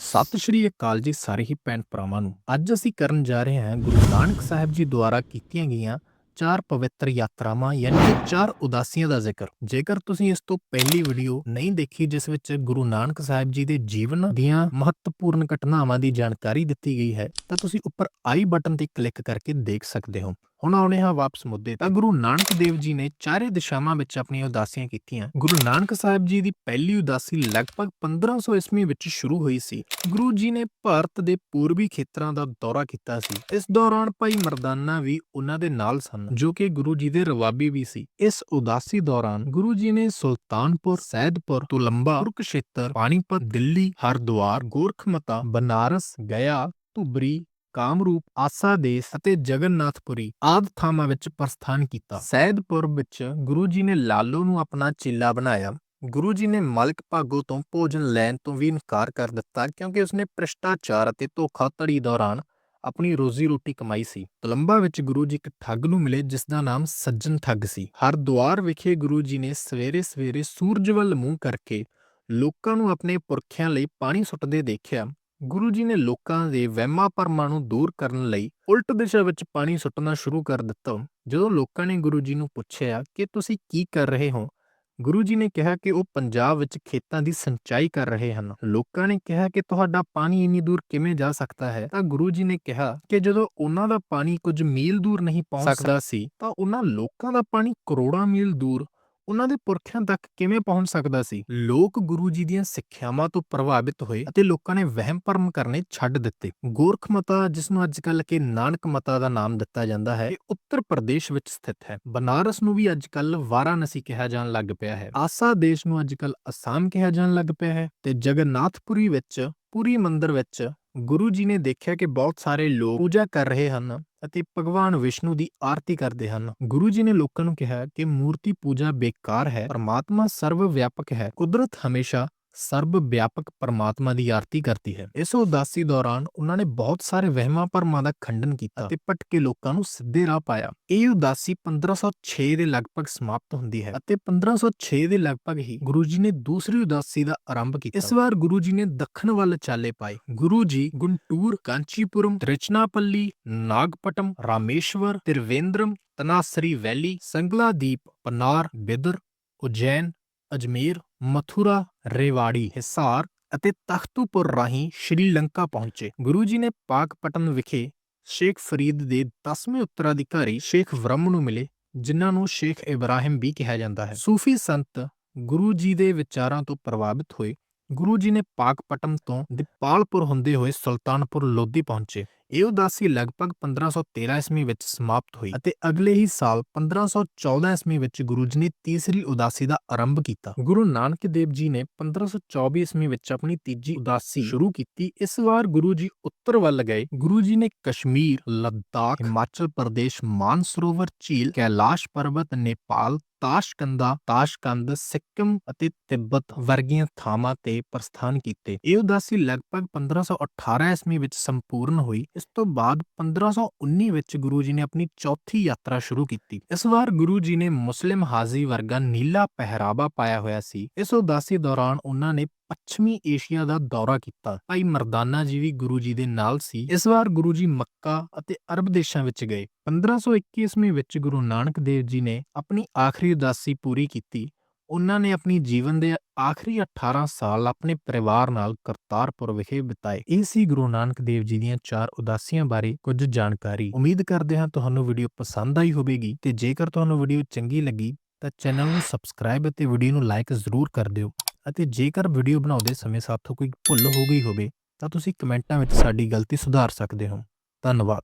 ਸਤਿ ਸ਼੍ਰੀ ਅਕਾਲ ਜੀ ਸਾਰੇ ਹੀ ਭੈਣ ਭਰਾਵਾਂ ਨੂੰ। ਅੱਜ ਅਸੀਂ ਕਰਨ ਜਾ ਰਹੇ ਹਾਂ ਗੁਰੂ ਨਾਨਕ ਸਾਹਿਬ ਜੀ ਦੁਆਰਾ ਕੀਤੀਆਂ ਗਈਆਂ ਚਾਰ ਪਵਿੱਤਰ ਯਾਤਰਾਵਾਂ, ਯਾਨੀ ਕਿ ਚਾਰ ਉਦਾਸੀਆਂ ਦਾ ਜ਼ਿਕਰ। ਜੇਕਰ ਤੁਸੀਂ ਇਸ ਤੋਂ ਪਹਿਲੀ ਵੀਡੀਓ ਨਹੀਂ ਦੇਖੀ, ਜਿਸ ਵਿੱਚ ਗੁਰੂ ਨਾਨਕ ਸਾਹਿਬ ਜੀ ਦੇ ਜੀਵਨ ਦੀਆਂ ਮਹੱਤਵਪੂਰਨ ਘਟਨਾਵਾਂ ਦੀ ਜਾਣਕਾਰੀ ਦਿੱਤੀ ਗਈ ਹੈ, ਤਾਂ ਤੁਸੀਂ ਉੱਪਰ ਆਈ ਬਟਨ ਤੇ ਕਲਿੱਕ ਕਰਕੇ ਦੇਖ ਸਕਦੇ ਹੋ। ਹੁਣ ਆਉਣੇ ਹਾਂ ਵਾਪਸ ਮੁੱਦੇ ਤਾਂ। ਗੁਰੂ ਨਾਨਕ ਦੇਵ ਜੀ ਨੇ ਚਾਰੇ ਦਿਸ਼ਾਵਾਂ ਵਿੱਚ ਆਪਣੀਆਂ ਉਦਾਸੀਆਂ ਕੀਤੀਆਂ। ਗੁਰੂ ਨਾਨਕ ਸਾਹਿਬ ਜੀ ਦੀ ਪਹਿਲੀ ਉਦਾਸੀ ਲਗਭਗ 1500 ਈਸਵੀ ਵਿੱਚ ਸ਼ੁਰੂ ਹੋਈ ਸੀ। ਗੁਰੂ ਜੀ ਨੇ ਭਾਰਤ ਦੇ ਪੂਰਬੀ ਖੇਤਰਾਂ ਦਾ ਦੌਰਾ ਕੀਤਾ ਸੀ। ਇਸ ਦੌਰਾਨ ਭਾਈ ਮਰਦਾਨਾ ਵੀ ਉਹਨਾਂ ਦੇ ਨਾਲ ਸਨ, ਜੋ ਕਿ ਗੁਰੂ ਜੀ ਦੇ ਰਵਾਬੀ ਵੀ ਸੀ। ਇਸ ਉਦਾਸੀ ਦੌਰਾਨ ਗੁਰੂ ਜੀ ਨੇ ਸੁਲਤਾਨਪੁਰ, ਸੈਦਪੁਰ, ਤੁਲੰਬਾ, ਕੁਰੂਕਸ਼ੇਤਰ, ਪਾਣੀਪਤ, ਦਿੱਲੀ, ਹਰਦੁਆਰ, ਗੋਰਖਮਤਾ, ਬਨਾਰਸ, ਗਿਆ, ਧੁਬਰੀ ਕਾਮਰੂਪ, ਆਸਾ ਦੇਸ ਅਤੇ ਜਗਨਨਾਥਪੁਰੀ ਆਦਿ ਥਾਵਾਂ ਵਿੱਚ ਪ੍ਰਸਥਾਨ ਕੀਤਾ। ਸੈਦਪੁਰ ਵਿੱਚ ਗੁਰੂ ਜੀ ਨੇ ਲਾਲੋ ਨੂੰ ਆਪਣਾ ਚੇਲਾ ਬਣਾਇਆ। ਗੁਰੂ ਜੀ ਨੇ ਮਲਕ ਭਾਗੋ ਤੋਂ ਭੋਜਨ ਲੈਣ ਤੋਂ ਵੀ ਇਨਕਾਰ ਕਰ ਦਿੱਤਾ ਕਿਉਂਕਿ ਉਸਨੇ ਭ੍ਰਿਸ਼ਟਾਚਾਰ ਅਤੇ ਧੋਖਾਧੜੀ ਦੌਰਾਨ ਆਪਣੀ ਰੋਜ਼ੀ ਰੋਟੀ ਕਮਾਈ ਸੀ। ਤਲੰਬਾ ਵਿੱਚ ਗੁਰੂ ਜੀ ਇੱਕ ਠੱਗ ਨੂੰ ਮਿਲੇ ਜਿਸ ਦਾ ਨਾਮ ਸੱਜਣ ਠੱਗ ਸੀ। ਹਰਦੁਆਰ ਵਿਖੇ ਗੁਰੂ ਜੀ ਨੇ ਸਵੇਰੇ ਸਵੇਰੇ ਸੂਰਜ ਵੱਲ ਮੂੰਹ ਕਰਕੇ ਲੋਕਾਂ ਨੂੰ ਆਪਣੇ ਪੁਰਖਿਆਂ ਲਈ ਪਾਣੀ ਸੁੱਟਦੇ ਦੇਖਿਆ ਗੁਰੂ ਜੀ ਨੇ ਲੋਕਾਂ ਦੇ ਵਹਿਮਾਂ ਭਰਮਾਂ ਨੂੰ ਦੂਰ ਕਰਨ ਲਈ ਉਲਟ ਦਿਸ਼ਾ ਵਿੱਚ ਪਾਣੀ ਸੁੱਟਣਾ ਸ਼ੁਰੂ ਕਰ ਦਿੱਤਾ। ਜਦੋਂ ਲੋਕਾਂ ਨੇ ਗੁਰੂ ਜੀ ਨੂੰ ਪੁੱਛਿਆ ਕਿ ਤੁਸੀਂ ਕੀ ਕਰ ਰਹੇ ਹੋ ਗੁਰੂ ਜੀ ਨੇ ਕਿਹਾ ਕਿ ਉਹ ਪੰਜਾਬ ਵਿੱਚ ਖੇਤਾਂ ਦੀ ਸਿੰਚਾਈ ਕਰ ਰਹੇ ਹਨ। ਲੋਕਾਂ ਨੇ ਕਿਹਾ ਕਿ ਤੁਹਾਡਾ ਪਾਣੀ ਇੰਨੀ ਦੂਰ ਕਿਵੇਂ ਜਾ ਸਕਦਾ ਹੈ? ਤਾਂ ਗੁਰੂ ਜੀ ਨੇ ਕਿਹਾ ਕਿ ਜਦੋਂ ਉਹਨਾਂ ਦਾ ਪਾਣੀ ਕੁਝ ਮੀਲ ਦੂਰ ਨਹੀਂ ਪਹੁੰਚ ਸਕਦਾ। ਸੀ ਤਾਂ ਉਹਨਾਂ ਲੋਕਾਂ ਦਾ ਪਾਣੀ ਕਰੋੜਾਂ ਮੀਲ ਦੂਰ ਉਹਨਾਂ ਦੇ ਪੁਰਖਿਆਂ ਤੱਕ ਕਿਵੇਂ ਪਹੁੰਚ ਸਕਦਾ ਸੀ? ਲੋਕ ਗੁਰੂ ਜੀ ਦੀਆਂ ਸਿੱਖਿਆਵਾਂ ਤੋਂ ਪ੍ਰਭਾਵਿਤ ਹੋਏ ਅਤੇ ਲੋਕਾਂ ਨੇ ਵਹਿਮ ਭਰਮ ਕਰਨੇ ਛੱਡ ਦਿੱਤੇ। ਗੋਰਖ ਮਤਾ, ਜਿਸ ਨੂੰ ਅੱਜਕੱਲ ਕੇ ਨਾਨਕ ਮਤਾ ਦਾ ਨਾਮ ਦਿੱਤਾ ਜਾਂਦਾ ਹੈ, ਇਹ ਉੱਤਰ ਪ੍ਰਦੇਸ਼ ਵਿੱਚ ਸਥਿਤ ਹੈ। ਬਨਾਰਸ ਨੂੰ ਵੀ ਅੱਜਕੱਲ ਵਾਰਾਣਸੀ ਕਿਹਾ ਜਾਣ ਲੱਗ ਪਿਆ ਹੈ। ਆਸਾ ਦੇਸ਼ ਨੂੰ ਅੱਜਕੱਲ ਅਸਾਮ ਕਿਹਾ ਜਾਣ ਲੱਗ ਪਿਆ ਹੈ ਤੇ ਜਗਨਨਾਥਪੁਰੀ ਵਿੱਚ, ਪੂਰੀ ਮੰਦਿਰ ਵਿੱਚ ਗੁਰੂ ਜੀ ਨੇ ਦੇਖਿਆ ਕਿ ਬਹੁਤ ਸਾਰੇ ਲੋਕ ਪੂਜਾ ਕਰ ਰਹੇ ਹਨ। ਅਤੇ ਭਗਵਾਨ ਵਿਸ਼ਨੂੰ ਦੀ ਆਰਤੀ ਕਰਦੇ ਹਨ। ਗੁਰੂ ਜੀ ਨੇ ਲੋਕਾਂ ਨੂੰ ਕਿਹਾ ਕਿ ਮੂਰਤੀ ਪੂਜਾ ਬੇਕਾਰ ਹੈ, ਪਰਮਾਤਮਾ ਸਰਵ ਵਿਆਪਕ ਹੈ, ਕੁਦਰਤ ਹਮੇਸ਼ਾ ਸਰਬ ਵਿਆਪਕ ਪਰਮਾਤਮਾ ਦੀ ਆਰਤੀ ਕਰਦੀ ਹੈ। ਇਸ ਉਦਾਸੀ ਦੌਰਾਨ ਉਹਨਾਂ ਨੇ ਬਹੁਤ ਸਾਰੇ ਵਹਿਮਾਂ ਭਰਮਾਂ ਦਾ ਖੰਡਨ ਕੀਤਾ ਅਤੇ ਭਟਕੇ ਲੋਕਾਂ ਨੂੰ ਸਿੱਧੇ ਰਾਹ ਪਾਇਆ। ਇਹ ਉਦਾਸੀ 1506 ਦੇ ਲਗਭਗ ਸਮਾਪਤ ਹੁੰਦੀ ਹੈ ਅਤੇ 1506 ਦੇ ਲਗਭਗ ਹੀ ਗੁਰੂ ਜੀ ਨੇ ਦੂਸਰੀ ਉਦਾਸੀ ਦਾ ਆਰੰਭ ਕੀਤਾ। ਇਸ ਵਾਰ ਗੁਰੂ ਜੀ ਨੇ ਦੱਖਣ ਵੱਲ ਚਾਲੇ ਪਾਏ। ਗੁਰੂ ਜੀ ਗੁੰਟੂਰ ਕਾਂਚੀਪੁਰਮ ਤ੍ਰਿਚਨਾਪੱਲੀ ਨਾਗਪਟਮ ਰਾਮੇਸ਼ਵਰ ਤਿਰਵੇਂਦਰਮ ਤਨਾਸਰੀ ਵੈਲੀ ਸੰਗਲਾਦੀਪ ਪਨਾਰ ਬਿਦਰ ਉਜੈਨ ਅਜਮੇਰ ਮਥੁਰਾ ਰੇਵਾੜੀ, ਹਿਸਾਰ ਅਤੇ ਤਖਤੂਪੁਰ ਰਾਹੀਂ ਸ਼੍ਰੀਲੰਕਾ ਪਹੁੰਚੇ। ਗੁਰੂ ਜੀ ਨੇ ਪਾਕਪਟਨ ਵਿਖੇ ਸ਼ੇਖ ਫਰੀਦ ਦੇ 10ਵੇਂ ਉੱਤਰਾਧਿਕਾਰੀ ਸ਼ੇਖ ਵਰਮ ਨੂੰ ਮਿਲੇ, ਜਿਨ੍ਹਾਂ ਨੂੰ ਸ਼ੇਖ ਇਬਰਾਹਿਮ ਵੀ ਕਿਹਾ ਜਾਂਦਾ ਹੈ। ਸੂਫੀ ਸੰਤ ਗੁਰੂ ਜੀ ਦੇ ਵਿਚਾਰਾਂ ਤੋਂ ਪ੍ਰਭਾਵਿਤ ਹੋਏ। ਗੁਰੂ ਜੀ ਨੇ ਪਾਕਪਟਨ ਤੋਂ ਦੀਪਾਲਪੁਰ ਹੁੰਦੇ ਹੋਏ ਸੁਲਤਾਨਪੁਰ ਲੋਧੀ ਪਹੁੰਚੇ। ਇਹ ਉਦਾਸੀ ਲਗਭਗ 1513 ਈਸਵੀ ਵਿੱਚ ਸਮਾਪਤ ਹੋਈ ਅਤੇ ਅਗਲੇ ਹੀ ਸਾਲ 1514 ਈਸਵੀ ਵਿੱਚ ਗੁਰੂ ਜੀ ਨੇ ਤੀਸਰੀ ਉਦਾਸੀ ਦਾ ਆਰੰਭ ਕੀਤਾ। ਗੁਰੂ ਨਾਨਕ ਦੇਵ ਜੀ ਨੇ 1524 ਈਸਵੀ ਵਿੱਚ ਆਪਣੀ ਤੀਜੀ ਉਦਾਸੀ ਸ਼ੁਰੂ ਕੀਤੀ। ਇਸ ਵਾਰ ਗੁਰੂ ਜੀ ਉੱਤਰ ਵੱਲ ਗਏ। ਗੁਰੂ ਜੀ ਨੇ ਕਸ਼ਮੀਰ ਲੱਦਾਖ ਹਿਮਾਚਲ ਪ੍ਰਦੇਸ਼ ਮਾਨਸਰੋਵਰ ਝੀਲ ਕੈਲਾਸ਼ ਪਰਬਤ ਨੇਪਾਲ ਤਾਸ਼ਕੰਦਾ, ਤਾਸ਼ਕੰਦ, ਸਿੱਕਮ ਅਤੇ ਤਿੱਬਤ ਵਰਗੀਆਂ ਥਾਵਾਂ ਤੇ ਪ੍ਰਸਥਾਨ ਕੀਤੇ। ਇਹ ਉਦਾਸੀ ਲਗਭਗ 1518 ਈਸਵੀ ਵਿੱਚ ਸੰਪੂਰਨ ਹੋਈ। ਇਸ ਤੋਂ ਬਾਅਦ 1519 ਵਿੱਚ ਗੁਰੂ ਜੀ ਨੇ ਆਪਣੀ ਚੌਥੀ ਯਾਤਰਾ ਸ਼ੁਰੂ ਕੀਤੀ। ਇਸ ਵਾਰ ਗੁਰੂ ਜੀ ਨੇ ਮੁਸਲਿਮ ਹਾਜ਼ੀ ਵਰਗਾ ਨੀਲਾ ਪਹਿਰਾਵਾ ਪਾਇਆ ਹੋਇਆ ਸੀ। ਇਸ ਉਦਾਸੀ ਦੌਰਾਨ ਉਹਨਾਂ ਨੇ ਪੱਛਮੀ ਏਸ਼ੀਆ ਦਾ ਦੌਰਾ ਕੀਤਾ। ਭਾਈ ਮਰਦਾਨਾ ਜੀ ਵੀ ਗੁਰੂ ਜੀ ਦੇ ਨਾਲ ਸੀ। ਇਸ ਵਾਰ ਗੁਰੂ ਜੀ ਮੱਕਾ ਅਤੇ ਅਰਬ ਦੇਸ਼ਾਂ ਵਿੱਚ ਗਏ। 1521 ਈਸਵੀ ਵਿੱਚ ਗੁਰੂ ਨਾਨਕ ਦੇਵ ਜੀ ਨੇ ਆਪਣੀ ਆਖਰੀ ਉਦਾਸੀ ਪੂਰੀ ਕੀਤੀ। ਉਹਨਾਂ ਨੇ ਆਪਣੀ ਜੀਵਨ ਦੇ ਆਖਰੀ 18 ਸਾਲ ਆਪਣੇ ਪਰਿਵਾਰ ਨਾਲ ਕਰਤਾਰਪੁਰ ਵਿਖੇ ਬਿਤਾਏ। ਇਹ ਸੀ ਗੁਰੂ ਨਾਨਕ ਦੇਵ ਜੀ ਦੀਆਂ ਚਾਰ ਉਦਾਸੀਆਂ ਬਾਰੇ ਕੁਝ ਜਾਣਕਾਰੀ। ਉਮੀਦ ਕਰਦੇ ਹਾਂ ਤੁਹਾਨੂੰ ਵੀਡੀਓ ਪਸੰਦ ਆਈ ਹੋਵੇਗੀ ਤੇ ਜੇਕਰ ਤੁਹਾਨੂੰ ਵੀਡੀਓ ਚੰਗੀ ਲੱਗੀ ਤਾਂ ਚੈਨਲ ਨੂੰ ਸਬਸਕ੍ਰਾਈਬ ਅਤੇ ਵੀਡੀਓ ਨੂੰ ਲਾਈਕ ਜ਼ਰੂਰ ਕਰ ਦਿਓ। ਅਤੇ ਜੇਕਰ ਵੀਡੀਓ ਬਣਾਉਂਦੇ ਸਮੇਂ ਸਾਥੋਂ ਕੋਈ ਭੁੱਲ ਹੋ ਗਈ ਹੋਵੇ, ਤਾਂ ਤੁਸੀਂ ਕਮੈਂਟਾਂ ਵਿੱਚ ਸਾਡੀ ਗਲਤੀ ਸੁਧਾਰ ਸਕਦੇ ਹੋ। ਧੰਨਵਾਦ।